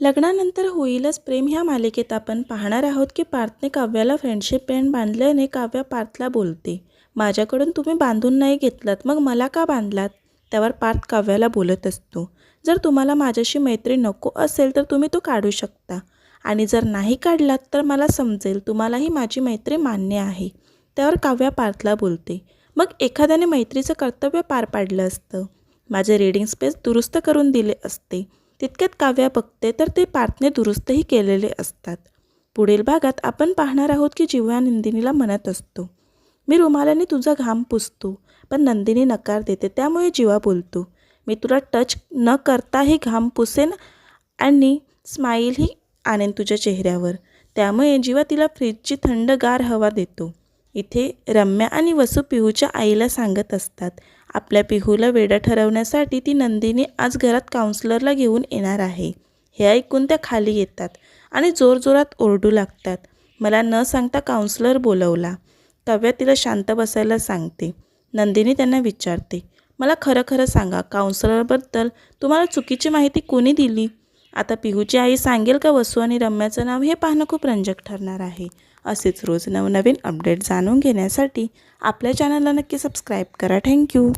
लग्नानंतर होईलच प्रेम ह्या मालिकेत आपण पाहणार आहोत की पार्थने काव्याला फ्रेंडशिप बँड बांधल्याने काव्या पार्थला बोलते. माझ्याकडून तुम्ही बांधून नाही घेतलात मग मला का बांधलात? त्यावर पार्थ काव्याला बोलत असतो. जर तुम्हाला माझ्याशी मैत्री नको असेल तर तुम्ही तो काढू शकता. आणि जर नाही काढलात तर मला समजेल तुम्हालाही माझी मैत्री मान्य आहे. त्यावर काव्या पार्थला बोलते. मग एखाद्याने मैत्रीचं कर्तव्य पार पाडलं असतं. माझे रीडिंग स्पेस दुरुस्त करून दिले असते. तितक्यात काव्या बघते तर ते पार्थने दुरुस्तही केलेले असतात. पुढील भागात आपण पाहणार आहोत की जिव्हा नंदिनीला म्हणत असतो मी रुमालाने तुझा घाम पुसतो पण नंदिनी नकार देते त्यामुळे जिवा बोलतो. मी तुला टच न करताही घाम पुसेन आणि स्माईलही आणेन तुझ्या चेहऱ्यावर. त्यामुळे जिवा तिला फ्रीजची थंडगार हवा देतो. इथे रम्या आणि वसू पिहूच्या आईला सांगत असतात. आपल्या पिहूला वेडं ठरवण्यासाठी ती नंदिनी आज घरात काउन्सलरला घेऊन येणार आहे. हे ऐकून त्या खाली येतात आणि जोरजोरात ओरडू लागतात. मला न सांगता काउन्सलर बोलवला. काव्या तिला शांत बसायला सांगते. नंदिनी त्यांना विचारते. मला खरं खरं सांगा काउन्सलरबद्दल तुम्हाला चुकीची माहिती कोणी दिली? आता पिहूची आई सांगेल का वसू आणि रम्याचं नाव हे पाहणं खूप रंजक ठरणार आहे. असेच रोज नवनवीन अपडेट जाणून घेण्यासाठी आपल्या चॅनलला नक्की सबस्क्राईब करा. थँक्यू